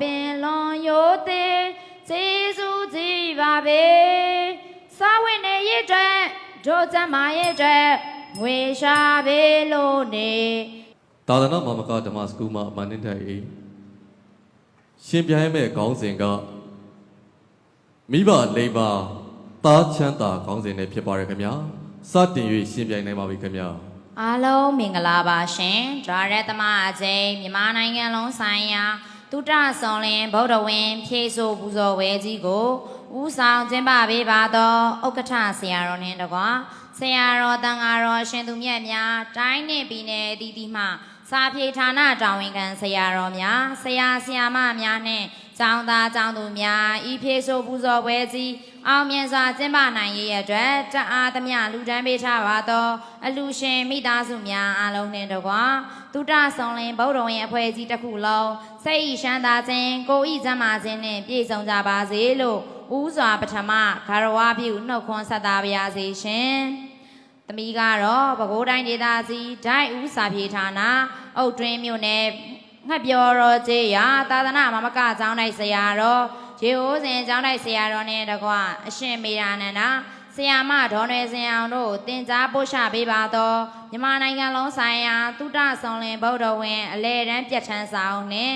ပင်လွန်ရိုသေးကျေးဇူးကြည်ပါပေစာဝတ်နေရတဲ့ဒုစမရဲ့တဲ့ငွေရှာပေလို့နေသာသနာမမကဓမ္မစကူမှာအမှန်နဲ့တိုင်၏ရှင်ပြိုင်မဲ့ခေါင်းစဉ်ကမိဘလိမ္မာသားချမ်းသာခေါင်းစဉ်နဲ့ဖြစ်ပါရခင်ဗျာစတင်၍ရှင်ပြိုင်နိုင်ပါပြီခင်ဗျာအားလုံးမင်္ဂလာပါရှင်။ဒါရက်သမအကျိန်မြန်မာနိုင်ငံလုံးဆိုင်ရာ တုတ္တဆုံလင်ဗုဒ္ဓဝင်ဖြည့်ဆို့ပူဇော်ဝဲကြီးကိုဦးဆောင်ကျင်းပပေးပါသောဥက္ကဋ္ဌဆရာတော်နှင့်တကွာဆရာတော်တန်ဃာတော်ရှင်သူမြတ်များတိုင်းနှင့်ပြည်နယ်အသီးသီးမှစာပြေဌာနတာဝန်ခံဆရာတော်များဆရာဆရာမများနှင့် ကျောင်းသားကျောင်းသူများဤဖြည့်ဆို့ပူဇော်ပွဲကြီးအောင်မြင်စွာကျင်းပနိုင်ရတဲ့အတွက်တအားသမျှလူတန်းပေးထားပါသောအလူရှင်မိသားစုများအားလုံးနှင့်တကွာတုတ္တဆုံလင်ဗုဒ္ဓဝင်အဖွဲ့အစည်းတစ်ခုလုံးစိတ်ဤရှမ်းသာခြင်းကိုယ်ဤကျမ်းမာခြင်းနှင့်ပြည့်စုံကြပါစေလို့ဥစွာပထမဂါရဝပြုနှုတ်ခွန်းဆက်တာပါရစေရှင်။သမီးကတော့ပဲခူးတိုင်းဒေသကြီးဒိုက်ဦးစာပြေဌာနအုတ်တွင်းမြို့နယ် ငှက်ပြော်တော်ကျေးရာသာသနာမမကကျောင်းတိုက်ဆရာတော်ရေဟိုးစဉ်ကျောင်းတိုက်ဆရာတော်နဲ့တကွအရှင်မေရာနန္ဒာဆရာမဒေါ်နယ်စင်အောင်တို့တင် जा ပို့ချပေးပါတော့မြန်မာနိုင်ငံလုံးဆိုင်ရာသုတဆုံလင်ဗုဒ္ဓဝင် အလဲတန်းပြတ်ထန်းဆောင်နဲ့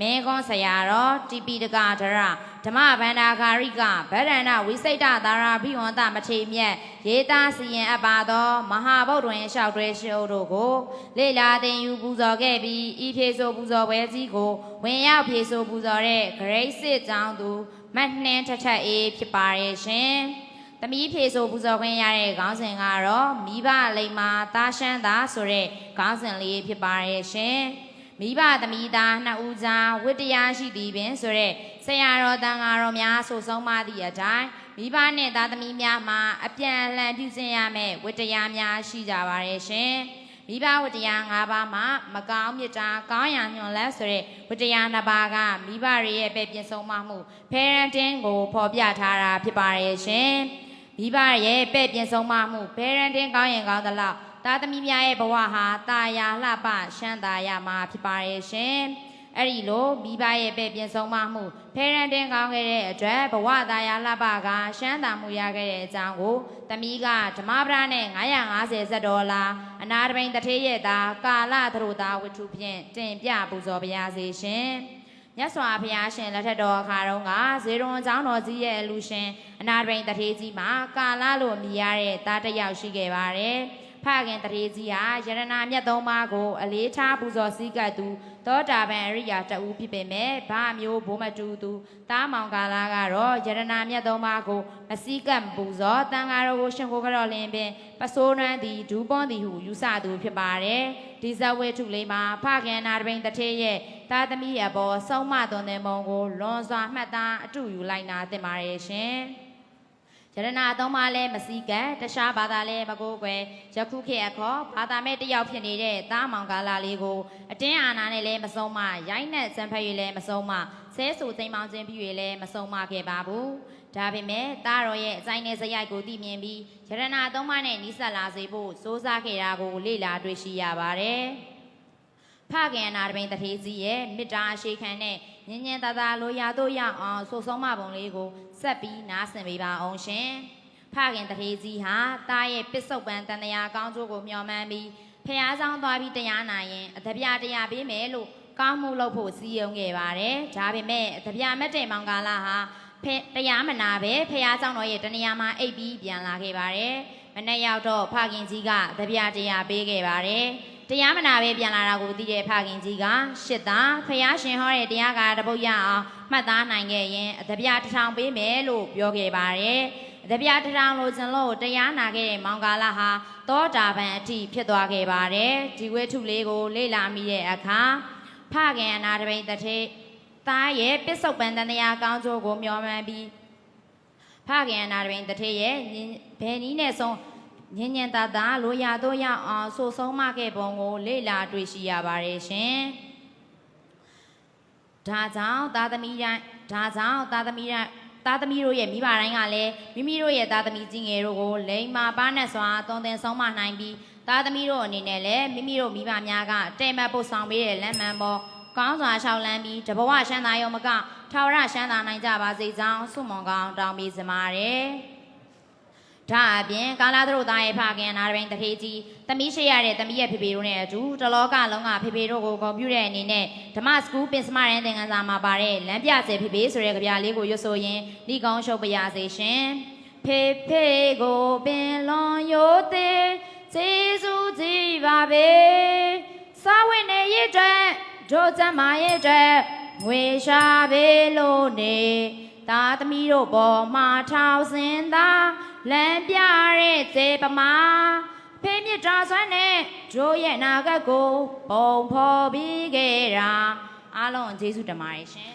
မင်းကွန်းဆရာတော်တိပိတကဒရ ဓမ္မဗန္ဒာဂါရိကဗဒ္ဒန္နဝိစိတ်တသာရဘိဝန္တမထေမြတ်ရေးသားစီရင်အပ်ပါသော မဟာဗုဒ္ဓဝင်လျှောက်တွဲရှုပ်တို့ကိုလေလာတင်ယူပူဇော်ခဲ့ပြီးဤဖြေဆိုပူဇော်ပွဲကြီးကို ဝင်ရောက်ဖြေဆိုပူဇော်တဲ့ဂရိတ်စစ်ကျောင်းသူမတ်နှင်းထထအေးဖြစ်ပါရဲ့ရှင်။သမီးဖြေဆိုပူဇော်ခွင့်ရတဲ့ခေါင်းစဉ်ကတော့မိဘလိမ္မာတာရှမ်းသာဆိုတဲ့ခေါင်းစဉ်လေးဖြစ်ပါရဲ့ရှင်။ မိဘသမီးသားနှစ်ဦးကြားဝိတ္တရားရှိသည်ပင်ဆိုတဲ့ဆရာတော်တန်ဃာတော်များဆိုဆုံးမသည့်အတိုင်းမိဘနဲ့သားသမီးများမှာအပြန်အလှန်ပြုစင်ရမယ်ဝိတ္တရားများရှိကြပါရဲ့ရှင်။မိဘဝတ္တရား၅ပါးမှာမကောင်းမြတ်တာကောင်းရာညွန်လက်ဆိုတဲ့ဝတ္တရားနှစ်ပါးကမိဘတွေရဲ့ပဲ့ပြင်ဆုံးမမှု parenting ကိုဖော်ပြထားတာဖြစ်ပါရဲ့ရှင်မိဘရဲ့ပဲ့ပြင်ဆုံးမမှု parenting ကောင်းရင်ကောင်းသလောက် သားသမီးများရဲ့ဘဝဟာတာယာလှပရှမ်းသာရမှာဖြစ်ပါရဲ့ရှင်အဲ့ဒီလိုမိဘရဲ့ပဲ့ပြင်ဆုံးမမှု parenting ကောင်းခဲ့တဲ့အတွက်ဘဝတာယာလှပကရှမ်းသာမှုရခဲ့တဲ့အကြောင်းကိုသမီးကဓမ္မပဒနဲ့950ဇက်ဒေါ်လာအနာတပိန်တထေးရဲ့သားကာလသရုသားဝတ္ထုဖြင့်တင်ပြပူဇော်ပါရစေရှင်မြတ်စွာဘုရားရှင်လက်ထက်တော်အခါတုန်းကဇေရွန်ကျောင်းတော်ကြီးရဲ့အလူရှင်အနာတပိန်တထေးကြီးမှာကာလလို့မြည်ရတဲ့သားတစ်ယောက်ရှိခဲ့ပါတယ် ဖခင်တရေကြီးဟာယရနာမြတ်သုံးပါးကိုအလေးထားပူဇော်စည်းကပ်သူသောတာပန်အရိယာတဦးဖြစ်ပေမဲ့ဘာမျိုးဘိုးမတူသူတားမောင်ကာလာကတော့ယရနာမြတ်သုံးပါးကိုမစည်းကပ်မပူဇော်တန်ဃာတော်ကိုရှင်ကိုကြော်လင်းပင်ပစိုးနွမ်းသည်ဒူးပွန်သည်ဟုယူဆသူဖြစ်ပါတယ်ဒီဇဝေထုလေးမှာဖခင်နာတပိန်တထေးရဲ့တာသမီးအပေါ်ဆုံးမသွန်သင်ပုံကိုလွန်စွာမှတ်သားအတူယူလိုက်နာတင်ပါတယ်ရှင် ယရနာသုံးပါးလည်းမစည်းကပ်တခြားဘာသာလည်းမကိုးကွယ်ယခုခေတ်အခေါ်ဘာသာမဲ့တစ်ယောက်ဖြစ်နေတဲ့သားမောင်ကာလာလေးကိုအတင်းအာနာနဲ့လည်းမဆုံးမရိုင်းနဲ့စံဖက်၍လည်းမဆုံးမဆဲဆူသိမ်းမောင်းခြင်းပြု၍လည်းမဆုံးမခဲ့ပါဘူးဒါပေမဲ့သားတော်ရဲ့အဆိုင်နဲ့ဇယိုက်ကိုသိမြင်ပြီးယရနာသုံးပါးနဲ့နီးစပ်လာစေဖို့စိုးစားခဲ့တာကိုလေ့လာတွေ့ရှိရပါတယ်ဖခင်အနာတပိန်တထေးကြီးရဲ့မေတ္တာအရှိခံနဲ့ ညင်ညင်သာသာလိုရာတို့ရအောင်စုဆုံးမပုံလေးကိုဆက်ပြီးနားဆင်ပေးပါအောင်ရှင်ဖခင်တထေကြီးဟာတားရဲ့ပစ္စုပန်တန်တရာကောင်းကျိုးကိုမျှော်မှန်းပြီးဖះဆောင်သွားပြီးတရားနာရင်အတပြတရားပေးမယ်လို့ကောင်းမှုလုပ်ဖို့စီရင်ခဲ့ပါတယ်။ဒါပေမဲ့တပြမတ်တဲ့မောင်ကာလာဟာဖះတရားမနာပဲဖះဆောင်တော်ရဲ့တနေရာမှာအိပ်ပြီးပြန်လာခဲ့ပါတယ်။မနေ့ရောက်တော့ဖခင်ကြီးကတပြတရားပေးခဲ့ပါတယ်။ တရားမနာပဲပြန်လာတာကိုသိတဲ့ဖခင်ကြီးကရှစ်သားဖះရှင်ဟောတဲ့တရားကတပုတ်ရအောင်မှတ်သားနိုင်ခဲ့ရင်အတပြတစ်ထောင်ပေးမယ်လို့ပြောခဲ့ပါတယ်အတပြတစ်ထောင်လို့ကျွန်လို့တရားနာခဲ့တဲ့မောင်ကာလဟာသောတာပန်အထိဖြစ်သွားခဲ့ပါတယ်ဒီဝိထုလေးကိုလေ့လာမိတဲ့အခါဖခင်အနာတပိန်တထေသားရဲ့ပစ္စုပန်တန်တရားကောင်းကျိုးကိုမျှော်မှန်းပြီးဖခင်အနာတပိန်တထေရဲ့ညင်ဘယ်နည်းနဲ့ဆုံး ညင်ညင်သာသာလိုရာတော့ရအောင်ဆိုဆုံးမခဲ့ပုံကိုလေ့လာတွေ့ရှိရပါတယ်ရှင်။ဒါကြောင့်သားသမီးတိုင်းဒါကြောင့်သားသမီးတိုင်းသားသမီးတို့ရဲ့မိဘတိုင်းကလည်းမိမိတို့ရဲ့သားသမီးကြီးငယ်တို့ကိုလိမ္မာပါနဲ့စွာသွန်သင်ဆုံးမနိုင်ပြီးသားသမီးတို့အနေနဲ့လည်းမိမိတို့မိဘများကတဲမတ်ပုတ်ဆောင်ပေးတဲ့လက်မှန်ပေါ်ကောင်းစွာရှောက်လန်းပြီးတဘဝရှမ်းသာရုံမကထာဝရရှမ်းသာနိုင်ကြပါစေကြောင်းဆုမွန်ကောင်းတောင်းပေးစပါတယ် ဒါအပြင်ကာလာသတို့သားရဲ့ဖခင်နာရဘိန်တထေးကြီးတမီးရှိရတဲ့တမီးရဲ့ဖေဖေတို့နဲ့အတူတလောကလုံးကဖေဖေတို့ကိုဂုဏ်ပြုတဲ့အနေနဲ့ဓမ္မစကူးပင်စမရန်သင်ခန်းစာမှာပါတဲ့လမ်းပြစေဖေဖေဆိုတဲ့ကြပြလေးကိုရွတ်ဆိုရင်ဤကောင်းရှုပ်ပါရစေရှင်ဖေဖေကိုပင်လွန်ရိုသေးကျေးဇူးကြည်ပါပေစာဝင်နေရတဲ့တို့စမ်းမာရတဲ့ငွေရှာပေလို့နေသားသမီးတို့ပေါ်မှာထောက်စင်သာ လမ်းပြတဲ့စေပမာဖေမြစ်တာဆွမ်းနဲ့တို့ရဲ့နာဂတ်ကို ပုံဖော်ပြီးခဲ့တာအားလုံးကျေးဇူးတင်ပါတယ်ရှင်